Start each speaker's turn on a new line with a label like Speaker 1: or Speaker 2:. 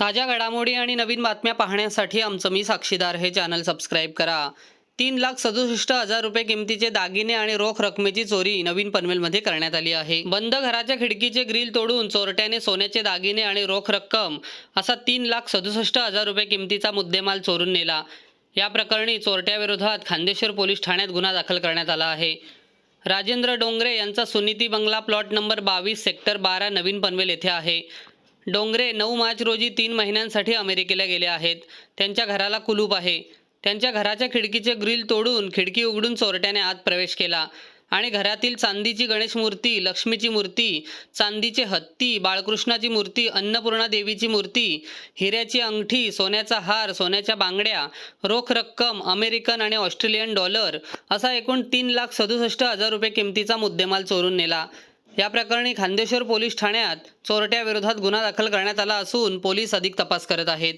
Speaker 1: ताज्या घडामोडी आणि नवीन बातम्या पाहण्यासाठी आमचं मी साक्षीदार हे चॅनल सबस्क्राईब करा. तीन लाख सदुसष्ट हजार रुपये किमतीचे दागिने आणि रोख रकमेची चोरी नवीन पनवेलमध्ये करण्यात आली आहे. बंद घराच्या खिडकीचे ग्रिल तोडून चोरट्याने सोन्याचे दागिने आणि रोख रक्कम असा तीन लाख सदुसष्ट हजार रुपये किमतीचा मुद्देमाल चोरून नेला. या प्रकरणी चोरट्याविरोधात खांदेश्वर पोलीस ठाण्यात गुन्हा दाखल करण्यात आला आहे. राजेंद्र डोंगरे यांचा सुनीती बंगला प्लॉट नंबर बावीस सेक्टर बारा नवीन पनवेल येथे आहे. डोंगरे नऊ मार्च रोजी तीन महिन्यांसाठी अमेरिकेला गेले आहेत. त्यांच्या घराला कुलूप आहे. त्यांच्या घराच्या खिडकीचे ग्रिल तोडून खिडकी उघडून चोरट्याने आत प्रवेश केला आणि घरातील चांदीची गणेश मूर्ती लक्ष्मीची मूर्ती चांदीचे हत्ती बाळकृष्णाची मूर्ती अन्नपूर्णा देवीची मूर्ती हिऱ्याची अंगठी सोन्याचा हार सोन्याच्या बांगड्या रोख रक्कम अमेरिकन आणि ऑस्ट्रेलियन डॉलर असा एकूण तीन लाख सदुसष्ट हजार रुपये किमतीचा मुद्देमाल चोरून नेला. या प्रकरणी खांदेश्वर पोलीस ठाण्यात चोरट्याविरोधात गुन्हा दाखल करण्यात आला असून पोलीस अधिक तपास करत आहेत.